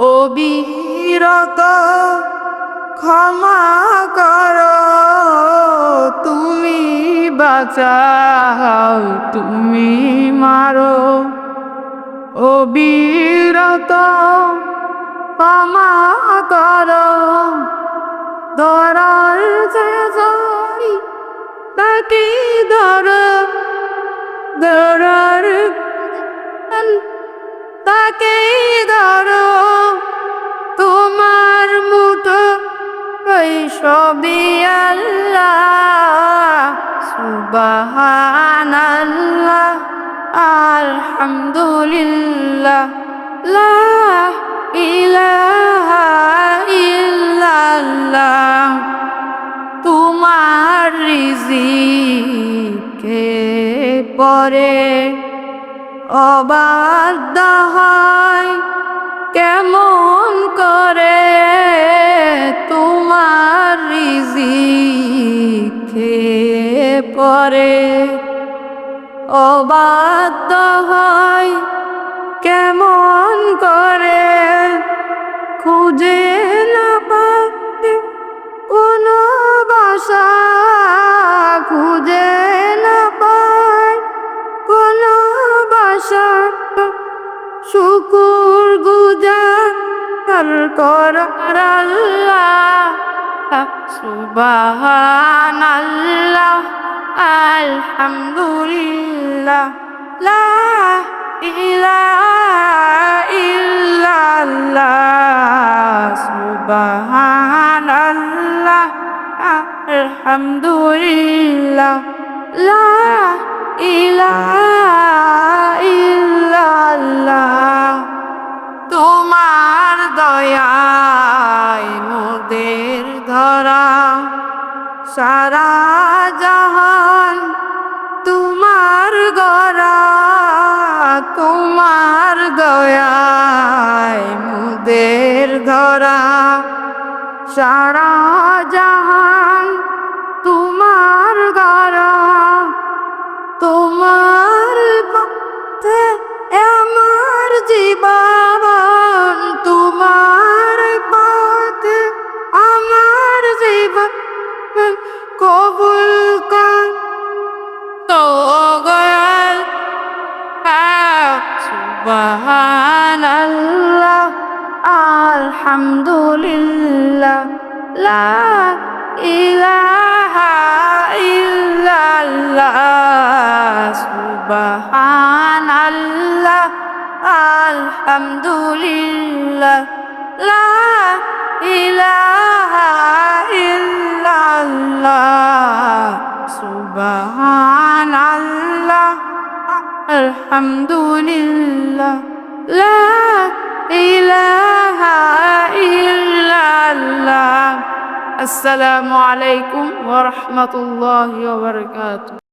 অবিরত ক্ষমা করো। তুমি বাঁচাও, তুমি মারো। অবিরত ক্ষমা করো। যে যাই তাকে ধর। ধরার তাকে ধরো। তোমার মুঠো ওই সবই আল্লাহ। সুবহানাল্লাহ আলহামদুলিল্লাহ লা তোমার রিজিকে পরে অবাধ্য কেমন করে তোমার রিজিকে পরে? অবাধ্য হয়। কেমন করে খুঁজে শুকুর গুজার করার আল্লাহ সুবাহান আল্লাহ আলহামদুলিল্লাহ, লা ইলাহা ইল্লাল্লাহ সুবাহান আল্লাহ আলহামদুলিল্লাহ, লা ইলাহা মোদের ধরা সারা জাহান তোমার গড়া, তোমার দয়ায় মোদের ধরা সারা জাহান তোমার গড়া, তোমার পথে আমার জীবন, তোমার কবুল কর। তো গয়াল সুবহান আল্লাহ আলহামদুলিল্লাহ লা ইলাহা ইল্লাল্লাহ সুবহান আল্লাহ আলহামদুলিল্লাহ লা আলহামদুলিল্লাহ লা ইলাহা ইল্লাল্লাহ আসসালামু আলাইকুম ওয়া রাহমাতুল্লাহি ওয়া বারাকাতুহু